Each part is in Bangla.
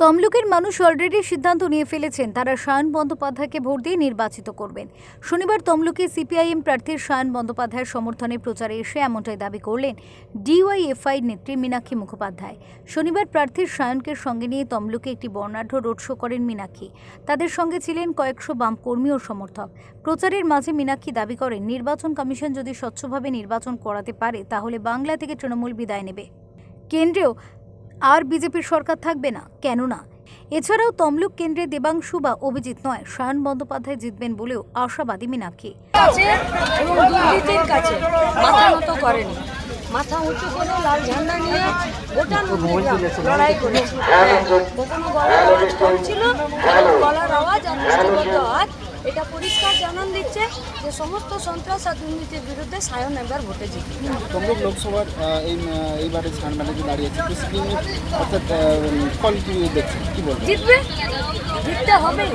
তমলুকের মানুষ অলরেডি সিদ্ধান্ত নিয়ে ফেলেছেন। তারা সায়ন বন্দ্যোপাধ্যায়কে ভোট দিয়ে নির্বাচিত করবেন। শনিবার তমলুকে সিপিআইএম প্রার্থীর সায়ন বন্দ্যোপাধ্যায়ের সমর্থনে প্রচারে এসে এমনটাই দাবি করলেন ডিওয়াইএফআই নেত্রী মীনাক্ষী মুখোপাধ্যায়। শনিবার প্রার্থীর সায়নকে সঙ্গে নিয়ে তমলুকে একটি বর্ণাঢ্য রোড শো করেন মীনাক্ষী। তাদের সঙ্গে ছিলেন কয়েকশো বাম কর্মী ও সমর্থক। প্রচারের মাঝে মীনাক্ষী দাবি করেন, নির্বাচন কমিশন যদি স্বচ্ছভাবে নির্বাচন করাতে পারে, তাহলে বাংলা থেকে তৃণমূল বিদায় নেবে। কেন্দ্রেও আর বিজেপির সরকার থাকবে না, কেননা? এছাড়াও তমলুক কেন্দ্রে দেবাংশু বা অভিজিৎ নয় সায়ন বন্দ্যোপাধ্যায় জিতবেন বলেও আশাবাদী মীনাক্ষী। কাছে মাথা করেনি। উঁচু করে লাল ঝান্ডা নিয়ে গোটা লড়াই করেছে। কখনো ছিল গলার আওয়াজ আর মুষ্টিবদ্ধ আওয়াজ এটা পরিষ্কার জানান দিচ্ছে যে সমস্ত সন্ত্রাস আর দুর্নীতির বিরুদ্ধে সায়ন এবার ভোটে জিতবে তমলুক লোকসভার এই এইবারে দাঁড়িয়েছে। সিপিএম অর্থাৎ ফল কি দেখছেন? কি বলবেন? জিতবে? জিততে হবে।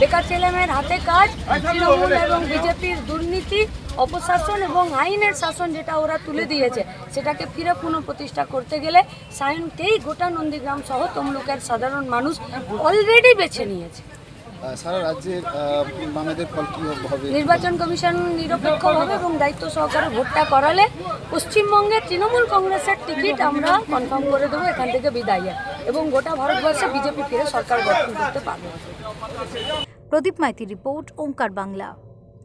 বেকার ছেলেমেয়ের হাতে কাজ তৃণমূল এবং বিজেপির দুর্নীতি অপশাসন এবং আইনের শাসন যেটা ওরা তুলে দিয়েছে সেটাকে ফিরে পুনঃপ্রতিষ্ঠা করতে গেলে সায়নকেই গোটা নন্দীগ্রাম সহ তমলুকের সাধারণ মানুষ অলরেডি বেছে নিয়েছে। সারা রাজ্যের নিরপেক্ষ বামেদের ফল কি হবে? নির্বাচন কমিশন নিরপেক্ষভাবে এবং দায়িত্ব সহকারে ভোটটা করালে পশ্চিমবঙ্গে তৃণমূল কংগ্রেসের টিকিট আমরা কনফার্ম করে দেবো এখান থেকে বিদায় এবং গোটা ভারতবর্ষে বিজেপি ফিরে সরকার গঠন করতে পারবে। প্রদীপ মাইতি রিপোর্ট ওঙ্কার বাংলা।